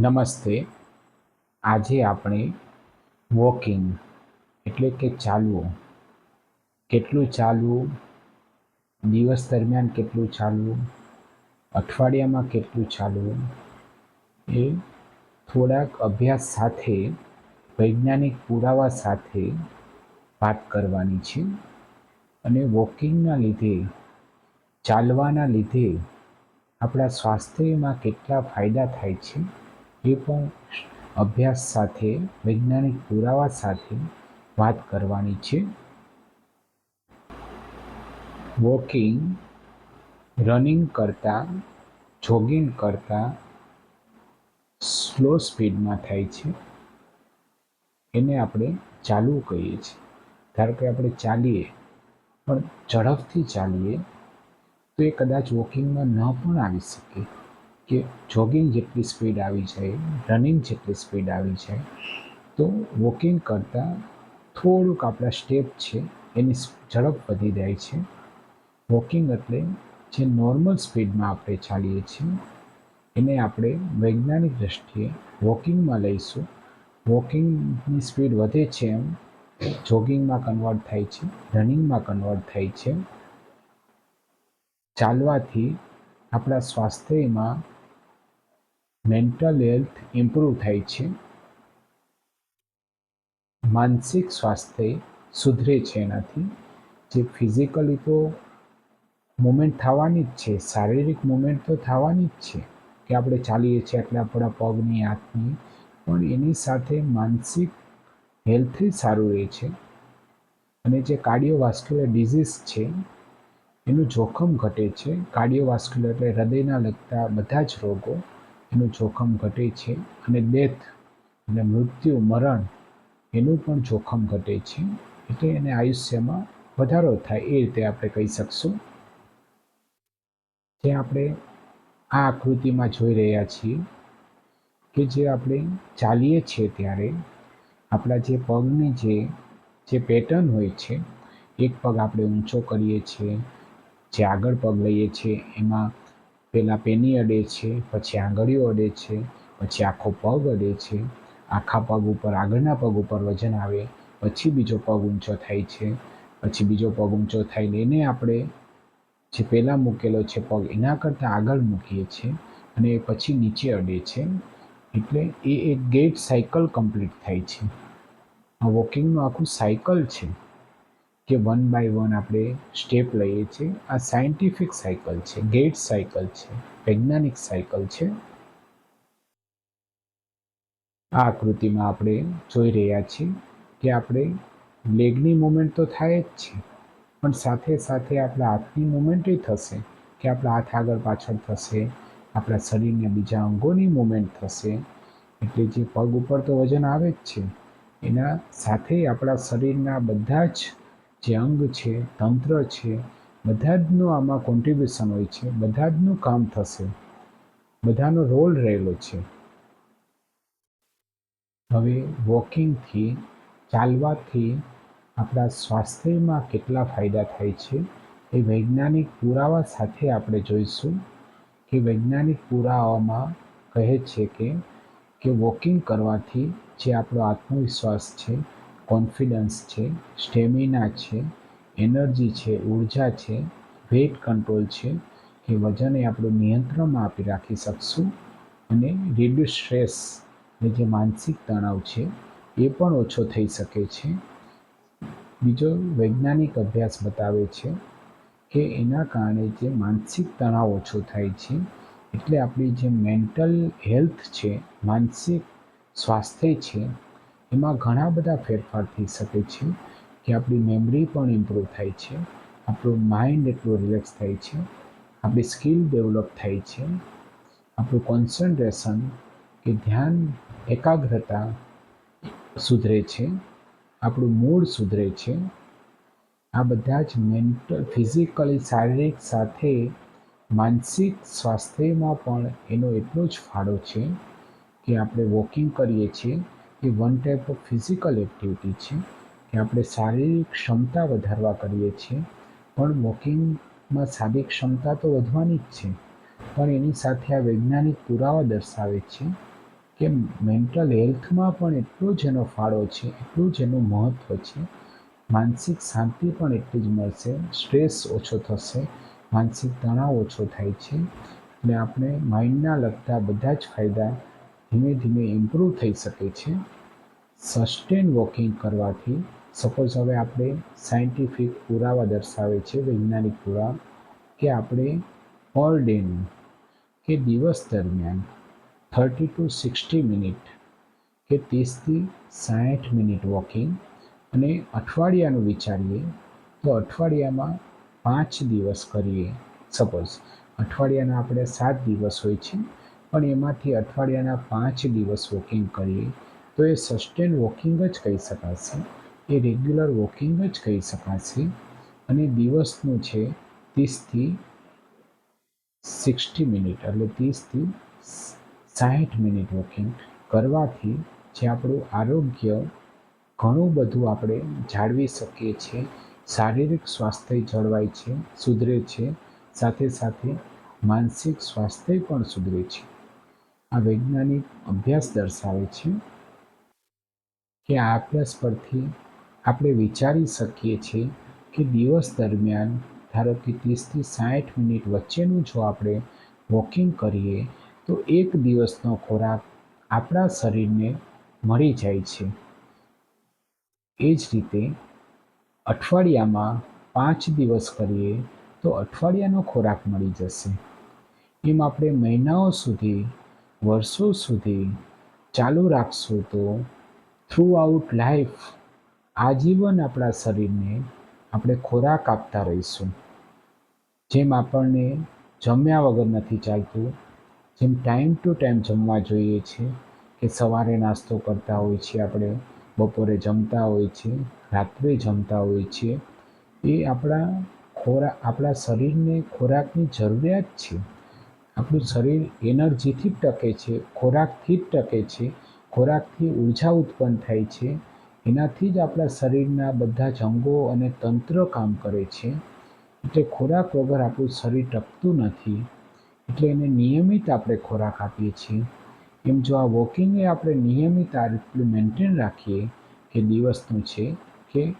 નમસ્તે. આજે આપણે વોકિંગ એટલે કે ચાલવું. કેટલું ચાલવું? દિવસ દરમિયાન કેટલું ચાલવું? અઠવાડિયામાં કેટલું ચાલવું? એ થોડાક અભ્યાસ સાથે, વૈજ્ઞાનિક પુરાવા સાથે વાત કરવાની છે. અને વોકિંગના લીધે, ચાલવાના લીધે આપણા સ્વાસ્થ્યમાં કેટલા ફાયદા થાય છે? એ પણ અભ્યાસ સાથે, વૈજ્ઞાનિક પુરાવા સાથે વાત કરવાની છે. વોકિંગ, રનિંગ કરતાં, જોગિંગ કરતાં સ્લો સ્પીડમાં થાય છે. એને આપણે ચાલવું કહીએ છીએ. ધારો કે આપણે ચાલીએ, પણ ઝડપથી ચાલીએ, તો એ કદાચ વોકિંગમાં ન પણ આવી શકે. કે જોગિંગ જેટલી સ્પીડ આવી જાય રનિંગ જેટલી સ્પીડ આવી જાય તો વોકિંગ કરતાં થોડુંક આપણા સ્ટેપ છે, એની ઝડપ વધી જાય છે. વોકિંગ એટલે જે નોર્મલ સ્પીડમાં આપણે ચાલીએ છીએ, એને આપણે વૈજ્ઞાનિક દૃષ્ટિએ વોકિંગમાં લઈશું. વોકિંગની સ્પીડ વધે છે એમ, જોગિંગમાં કન્વર્ટ થાય છે, રનિંગમાં કન્વર્ટ થાય છે. ચાલવાથી આપણા સ્વાસ્થ્યમાં મેન્ટલ હેલ્થ ઇમ્પ્રૂવ થાય છે. માનસિક સ્વાસ્થ્ય સુધરે છે એનાથી. જે ફિઝિકલી તો મુમેન્ટ થવાની જ છે, શારીરિક મુમેન્ટ તો થવાની જ છે કે આપણે ચાલીએ છીએ એટલે આપણા પગની, હાથની. પણ એની સાથે માનસિક હેલ્થ સારું રહે છે. અને જે કાર્ડિયોવાસ્ક્યુલર ડિઝીઝ છે, એનું જોખમ ઘટે છે. કાર્ડિયોવાસ્ક્યુલર એટલે હૃદયના લગતા બધા જ રોગો એનું જોખમ ઘટે છે અને ડેથ એટલે મૃત્યુ, મરણ એનું પણ જોખમ ઘટે છે. એટલે એને આયુષ્યમાં વધારો થાય એ રીતે આપણે કહી શકશું. જે આપણે આ આકૃતિમાં જોઈ રહ્યા છીએ કે જે આપણે ચાલીએ છીએ ત્યારે આપણા જે પગની જે જે પેટર્ન હોય છે, એક પગ આપણે ઊંચો કરીએ છીએ, જે આગળ પગ લઈએ છીએ, એમાં પહેલાં પેની અડે છે, પછી આંગળીઓ અડે છે, પછી આખો પગ અડે છે, આખા પગ ઉપર, આગળના પગ ઉપર વજન આવે, પછી બીજો પગ ઊંચો થાય છે, પછી બીજો પગ ઊંચો થાય એને આપણે જે પહેલાં મૂકેલો છે પગ, એના કરતાં આગળ મૂકીએ છીએ અને પછી નીચે અડે છે. એટલે એ એક ગેટ સાયકલ કમ્પ્લીટ થાય છે. વોકિંગનું આખું સાયકલ છે. કે વન બાય વન આપણે સ્ટેપ લઈએ છીએ. આ સાયન્ટિફિક સાયકલ છે ગેટ સાયકલ છે, વૈજ્ઞાનિક સાયકલ છે. આ આકૃતિમાં આપણે જોઈ રહ્યા છીએ કે આપણે લેગની મુવમેન્ટ તો થાય જ છે, પણ સાથે સાથે આપણા હાથની મુવમેન્ટ થશે કે આપણા હાથ આગળ પાછળ થશે, આપણા શરીરના બીજા અંગોની મુવમેન્ટ થશે. એટલે જે પગ ઉપર તો વજન આવે જ છે. એના સાથે આપણા શરીરના બધા જ જે અંગ છે, તંત્ર છે બધા જનું આમાં કોન્ટ્રીબ્યુશન હોય છે બધા જનું કામ થશે, બધાનો રોલ રહેલો છે. હવે વોકિંગથી ચાલવાથી આપણા સ્વાસ્થ્યમાં કેટલા ફાયદા થાય છે એ વૈજ્ઞાનિક પુરાવા સાથે આપણે જોઈશું કે વૈજ્ઞાનિક પુરાવામાં કહે છે કે કે વોકિંગ કરવાથી જે આપણો આત્મવિશ્વાસ છે કોન્ફિડન્સ છે, સ્ટેમિના છે, એનર્જી છે, ઊર્જા છે, વેટ કંટ્રોલ છે કે વજને આપણું નિયંત્રણમાં આપી રાખી શકશું અને રિડ્યુસ સ્ટ્રેસ ને જે માનસિક તણાવ છે એ પણ ઓછો થઈ શકે છે. બીજો વૈજ્ઞાનિક અભ્યાસ બતાવે છે કે એના કારણે જે માનસિક તણાવ ઓછો થાય છે એટલે આપણી જે મેન્ટલ હેલ્થ છે, માનસિક સ્વાસ્થ્ય છે એમાં ઘણા બધા ફેરફાર થઈ શકે છે કે આપણી મેમરી પણ ઇમ્પ્રૂવ થાય છે, આપણું માઇન્ડ એટલું રિલેક્સ થાય છે, આપણી સ્કિલ ડેવલપ થાય છે, આપણું કોન્સન્ટ્રેશન કે ધ્યાન એકાગ્રતા સુધરે છે, આપણું મૂડ સુધરે છે. આ બધા જ મેન્ટલ ફિઝિકલી શારીરિક સાથે માનસિક સ્વાસ્થ્યમાં પણ એનો એટલો જ ફાળો છે કે આપણે વોકિંગ કરીએ છીએ. એ one type of physical activity છે કે આપણે શારીરિક ક્ષમતા વધારવા કરીએ છીએ, પણ વોકિંગમાં શારીરિક ક્ષમતા તો વધવાની જ છે. પણ એની સાથે આ વૈજ્ઞાનિક પુરાવા દર્શાવે છે કે મેન્ટલ હેલ્થમાં પણ એટલો જ એનો ફાળો છે, એટલું જ એનું મહત્ત્વ છે. માનસિક શાંતિ પણ એટલી જ મળશે સ્ટ્રેસ ઓછો થશે, માનસિક તણાવ ઓછો થાય છે. એટલે આપણે માઇન્ડના લગતા બધા જ ફાયદા ધીમે ધીમે ઇમ્પ્રૂવ થઈ શકે છે. સસ્ટેન વોકિંગ કરવાથી સપોઝ હવે આપણે સાયન્ટિફિક પુરાવા દર્શાવે છે, વૈજ્ઞાનિક પુરાવા, કે આપણે પર ડેનું કે દિવસ દરમિયાન થર્ટી ટુ સિક્સટી મિનિટ કે ત્રીસથી સાઠ મિનિટ વોકિંગ અને અઠવાડિયાનું વિચારીએ, તો અઠવાડિયામાં પાંચ દિવસ કરીએ. સપોઝ અઠવાડિયાના આપણે સાત દિવસ હોય છે. પણ એમાંથી અઠવાડિયાના પાંચ દિવસ વોકિંગ કરીએ, તો એ સસ્ટેન વોકિંગ જ કહી શકાશે, એ રેગ્યુલર વોકિંગ જ કહી શકાશે. અને દિવસનું છે ત્રીસથી સિક્સટી મિનિટ એટલે ત્રીસથી સાઠ મિનિટ વોકિંગ કરવાથી જે આપણું આરોગ્ય ઘણું બધું આપણે જાળવી શકીએ છીએ, શારીરિક સ્વાસ્થ્ય જળવાય છે, સુધરે છે, સાથે સાથે માનસિક સ્વાસ્થ્ય પણ સુધરે છે. આ વૈજ્ઞાનિક અભ્યાસ દર્શાવે છે કે આ અભ્યાસ પરથી આપણે વિચારી શકીએ છીએ કે દિવસ દરમિયાન, ધારો કે ત્રીસથી સાઠ મિનિટ વચ્ચેનું જો આપણે વોકિંગ કરીએ, તો એક દિવસનો ખોરાક આપણા શરીરને મળી જાય છે. એ જ રીતે અઠવાડિયામાં પાંચ દિવસ કરીએ, તો અઠવાડિયાનો ખોરાક મળી જશે. એમ આપણે મહિનાઓ સુધી વર્ષો સુધી ચાલુ રાખશું તો થ્રુ આઉટ લાઈફ આજીવન આપણા શરીરને આપણે ખોરાક આપતા રહીશું. જેમ આપણને જમ્યા વગર નથી ચાલતું, જેમ ટાઈમ ટુ ટાઈમ જમવા જોઈએ છે કે સવારે નાસ્તો કરતા હોય છે આપણે, બપોરે જમતા હોય છે રાત્રે જમતા હોય છે એ આપણા ખોરાક આપણા શરીરને ખોરાકની જરૂરિયાત છે. આપણું શરીર એનર્જીથી જ ટકે છે, ખોરાકથી જ ટકે છે, ખોરાકથી ઊર્જા ઉત્પન્ન થાય છે. એનાથી જ આપણા શરીરના બધા જ અંગો અને તંત્ર કામ કરે છે. એટલે ખોરાક વગર આપણું શરીર ટકતું નથી. એટલે એને નિયમિત આપણે ખોરાક આપીએ છીએ. એમ જો આ વોકિંગ આપણે નિયમિત આ રીતનું મેન્ટેન રાખીએ કે દિવસનું છે કે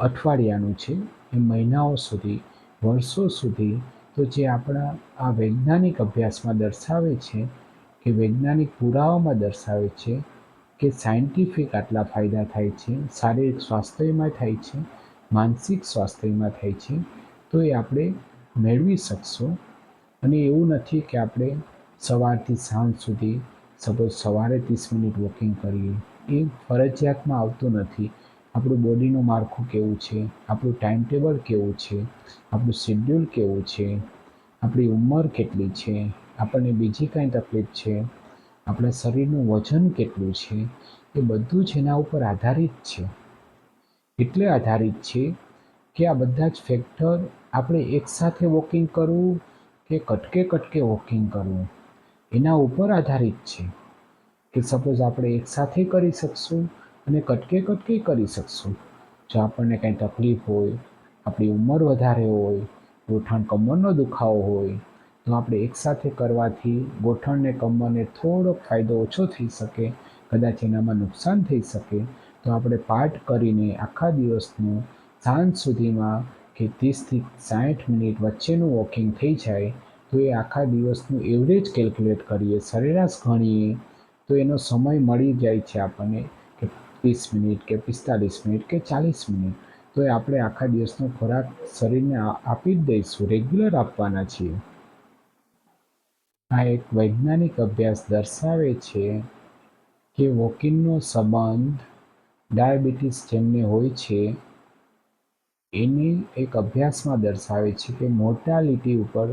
અઠવાડિયાનું છે, એ મહિનાઓ સુધી, વર્ષો સુધી તો જે આપણા આ વૈજ્ઞાનિક અભ્યાસમાં દર્શાવે છે કે વૈજ્ઞાનિક પુરાવામાં દર્શાવે છે કે સાયન્ટિફિક આટલા ફાયદા થાય છે, શારીરિક સ્વાસ્થ્યમાં થાય છે, માનસિક સ્વાસ્થ્યમાં થાય છે, તો એ આપણે મેળવી શકશું. અને એવું નથી કે આપણે સવારથી સાંજ સુધી સપોઝ સવારે ત્રીસ મિનિટ વોકિંગ કરીએ, એ ફરજિયાતમાં આવતું નથી. આપણું બોડીનું માળખું કેવું છે? આપણું ટાઈમ ટેબલ કેવું છે? આપણું શેડ્યુલ કેવું છે? આપણી ઉંમર કેટલી છે? આપણને બીજી કાંઈ તકલીફ છે? આપણા શરીરનું વજન કેટલું છે? એ બધું જ એના ઉપર આધારિત છે. એટલે આધારિત છે કે આ બધા જ ફેક્ટર આપણે એકસાથે વોકિંગ કરવું કે કટકે કટકે વોકિંગ કરવું, એના ઉપર આધારિત છે. કે સપોઝ આપણે એકસાથે કરી શકશું અને કટકે કટકે કરી શકશું. જો આપણને કાંઈ તકલીફ હોય, આપણી ઉંમર વધારે હોય, ગોઠણ કમરનો દુખાવો હોય, તો આપણે એકસાથે કરવાથી ગોઠણને, કમરને થોડોક ફાયદો ઓછો થઈ શકે, કદાચ એનામાં નુકસાન થઈ શકે, તો આપણે પાર્ટ કરીને આખા દિવસનું સાંજ સુધીમાં કે ત્રીસથી સાઠ મિનિટ વચ્ચેનું વોકિંગ થઈ જાય, તો એ આખા દિવસનું એવરેજ કેલ્ક્યુલેટ કરીએ. સરેરાશ ગણીએ, તો એનો સમય મળી જાય છે આપણને. ત્રીસ મિનિટ કે પિસ્તાલીસ મિનિટ કે ચાલીસ મિનિટ, તો એ આપણે આખા દિવસનો ખોરાક શરીરને આપી જ દઈશું, રેગ્યુલર આપવાના છીએ. આ એક વૈજ્ઞાનિક અભ્યાસ દર્શાવે છે કે વોકિંગનો સંબંધ ડાયાબિટીસ જેમને હોય છે, એની એક અભ્યાસમાં દર્શાવે છે કે મોર્ટાલિટી ઉપર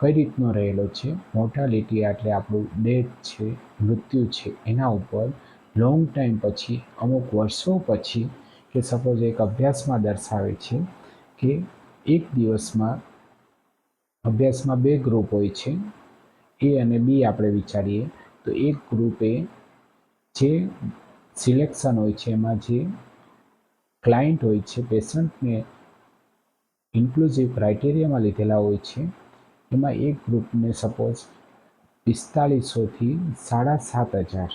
કઈ રીતનો રહેલો છે. મોર્ટાલિટી એટલે આપણું ડેથ છે, મૃત્યુ છે, એના ઉપર લોંગ ટાઈમ પછી, અમુક વર્ષો પછી કે સપોઝ એક અભ્યાસમાં દર્શાવે છે કે એક દિવસમાં, અભ્યાસમાં બે ગ્રુપ હોય છે, એ અને બી આપણે વિચારીએ, તો એક ગ્રુપે જે સિલેક્શન હોય છે, એમાં જે ક્લાયન્ટ હોય છે પેશન્ટને ઇન્ક્લુઝિવ ક્રાઇટેરિયામાં લીધેલા હોય છે, એમાં એક ગ્રુપને સપોઝ પિસ્તાલીસોથી સાડા સાત હજાર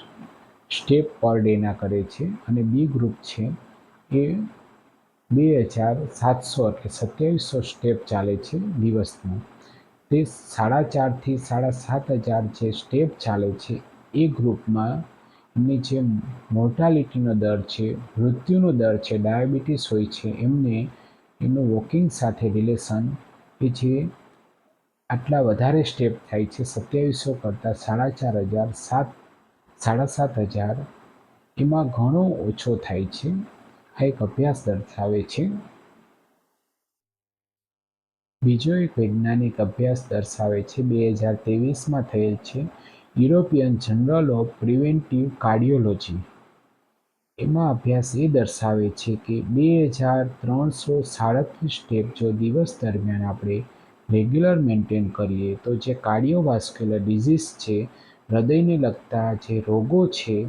સ્ટેપ પર ડેના કરે છે અને બી ગ્રુપ છે એ બે હજાર સાતસો એટલે સત્યાવીસો સ્ટેપ ચાલે છે દિવસમાં. તે સાડા ચારથી સાડા સાત હજાર જે સ્ટેપ ચાલે છે એ ગ્રુપમાં એમની જે મોર્ટાલિટીનો દર છે, મૃત્યુનો દર છે, ડાયાબિટીસ હોય છે, એમને એમનું વોકિંગ સાથે રિલેશન કે જે આટલા વધારે સ્ટેપ થાય છે, સત્યાવીસો કરતાં સાડા ચાર હજાર સાત સાડા સાત હજાર. એમાં ઘણો ઓછો થાય છે. આ એક અભ્યાસ દર્શાવે છે. બીજો એક વૈજ્ઞાનિક અભ્યાસ દર્શાવે છે, બે હજાર ત્રેવીસમાં થયેલ છે. European journal of preventive cardiology. એમાં અભ્યાસ એ દર્શાવે છે કે બે હજાર ત્રણસો સાડત્રીસ સ્ટેપ જો દિવસ દરમિયાન આપણે રેગ્યુલર મેન્ટેન કરીએ તો જે કાર્ડિયોવાસ્ક્યુલર ડિઝીઝ છે હૃદયને લગતા જે રોગો છે,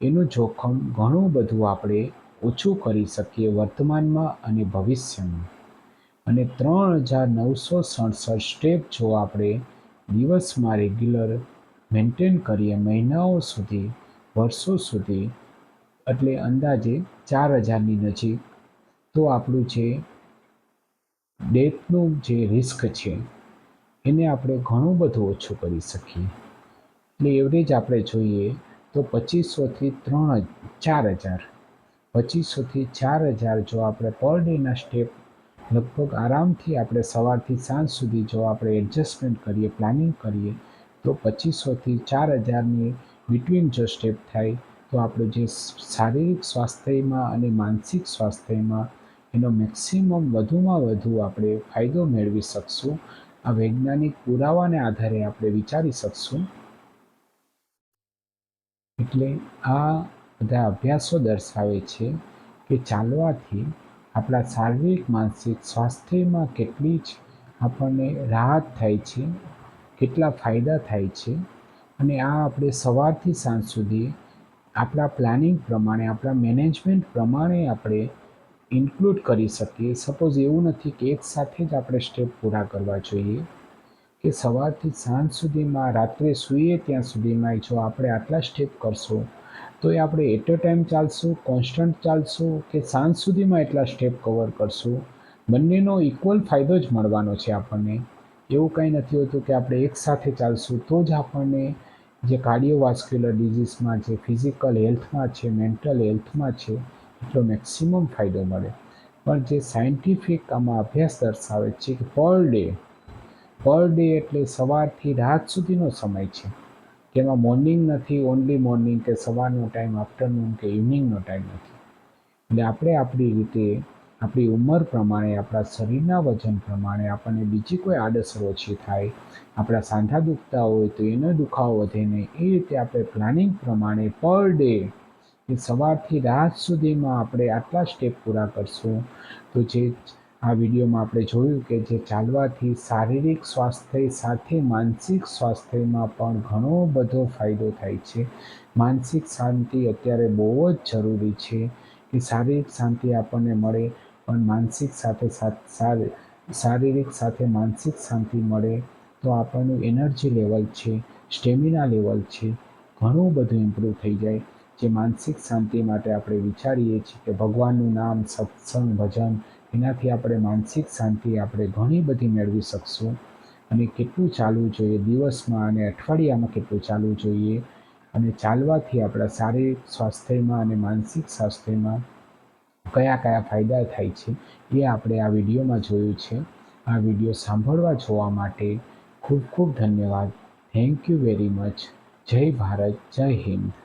એનું જોખમ ઘણું બધું આપણે ઓછું કરી શકીએ વર્તમાનમાં અને ભવિષ્યમાં. અને ત્રણ હજાર નવસો સડસઠ સ્ટેપ જો આપણે દિવસમાં રેગ્યુલર મેન્ટેન કરીએ મહિનાઓ સુધી, વર્ષો સુધી, એટલે અંદાજે ચાર હજારની નજીક, તો આપણું જે ડેથનું જે રિસ્ક છે, એને આપણે ઘણું બધું ઓછું કરી શકીએ. એટલે એવરેજ આપણે જોઈએ તો પચીસોથી ત્રણ ચાર હજાર. પચીસોથી ચાર હજાર જો આપણે પર ડેના સ્ટેપ લગભગ આરામથી આપણે સવારથી સાંજ સુધી જો આપણે એડજસ્ટમેન્ટ કરીએ પ્લાનિંગ કરીએ, તો પચીસોથી ચાર હજારની બિટવીન જો સ્ટેપ થાય, તો આપણું જે શારીરિક સ્વાસ્થ્યમાં અને માનસિક સ્વાસ્થ્યમાં એનો મેક્સિમમ વધુમાં વધુ આપણે ફાયદો મેળવી શકશું. આ વૈજ્ઞાનિક પુરાવાને આધારે આપણે વિચારી શકશું. એટલે આ બધા અભ્યાસો દર્શાવે છે કે ચાલવાથી આપણા શારીરિક, માનસિક સ્વાસ્થ્યમાં કેટલી જ આપણને રાહત થાય છે, કેટલા ફાયદા થાય છે અને આ આપણે સવારથી સાંજ સુધી આપણા પ્લાનિંગ પ્રમાણે, આપણા મેનેજમેન્ટ પ્રમાણે આપણે ઇન્ક્લુડ કરી શકીએ. સપોઝ એવું નથી કે એક સાથે જ આપણે સ્ટેપ પૂરા કરવા જોઈએ. કે સવારથી સાંજ સુધીમાં, રાત્રે સૂઈએ ત્યાં સુધીમાં જો આપણે આટલા સ્ટેપ કરશું, તો એ આપણે એટ અ ટાઈમ ચાલશું કોન્સ્ટન્ટ ચાલશું કે સાંજ સુધીમાં એટલા સ્ટેપ કવર કરશું? બંનેનો ઇક્વલ ફાયદો જ મળવાનો છે આપણને. એવું કંઈ નથી હોતું કે આપણે એક સાથે ચાલશું તો જ આપણને જે કાર્ડિયોવાસ્ક્યુલર ડિઝીઝમાં જે ફિઝિકલ હેલ્થમાં છે મેન્ટલ હેલ્થમાં છે, એટલો મેક્સિમમ ફાયદો મળે. પણ જે સાયન્ટિફિક આમાં અભ્યાસ દર્શાવે છે કે પર ડે પર ડે એટલે સવારથી રાત સુધીનો સમય છે. તેમાં મોર્નિંગ નથી ઓનલી મોર્નિંગ કે સવારનો ટાઈમ આફ્ટરનૂન કે ઇવનિંગનો ટાઈમ નથી. એટલે આપણે આપણી રીતે, આપણી ઉંમર પ્રમાણે, આપણા શરીરના વજન પ્રમાણે આપણને બીજી કોઈ આડઅસર ઓછી થાય, આપણા સાંધા દુખતા હોય તો એનો દુખાવો વધે નહીં એ રીતે આપણે પ્લાનિંગ પ્રમાણે પર ડે એ સવારથી રાત સુધીમાં આપણે આટલા સ્ટેપ પૂરા કરશું. તો જે આ વિડીયોમાં આપણે જોયું કે જે ચાલવાથી શારીરિક સ્વાસ્થ્ય સાથે માનસિક સ્વાસ્થ્યમાં પણ ઘણો બધો ફાયદો થાય છે. માનસિક શાંતિ અત્યારે બહુ જ જરૂરી છે કે શારીરિક શાંતિ આપણને મળે, પણ માનસિક સાથે શારીરિક સાથે માનસિક શાંતિ મળે તો આપણનું એનર્જી લેવલ છે, સ્ટેમિના લેવલ છે, ઘણું બધું ઇમ્પ્રૂવ થઈ જાય. જે માનસિક શાંતિ માટે આપણે વિચારીએ છીએ કે ભગવાનનું નામ, સત્સંગ, ભજન, એનાથી આપણે માનસિક શાંતિ આપણે ઘણી બધી મેળવી શકશું. અને કેટલું ચાલવું જોઈએ, દિવસમાં અને અઠવાડિયામાં કેટલું ચાલવું જોઈએ અને ચાલવાથી આપણા શારીરિક સ્વાસ્થ્યમાં અને માનસિક સ્વાસ્થ્યમાં કયા કયા ફાયદા થાય છે, એ આપણે આ વિડીયોમાં જોયું છે. આ વીડિયો સાંભળવા જોવા માટે ખૂબ ખૂબ ધન્યવાદ. થેન્ક યુ વેરી મચ જય ભારત, જય હિન્દ.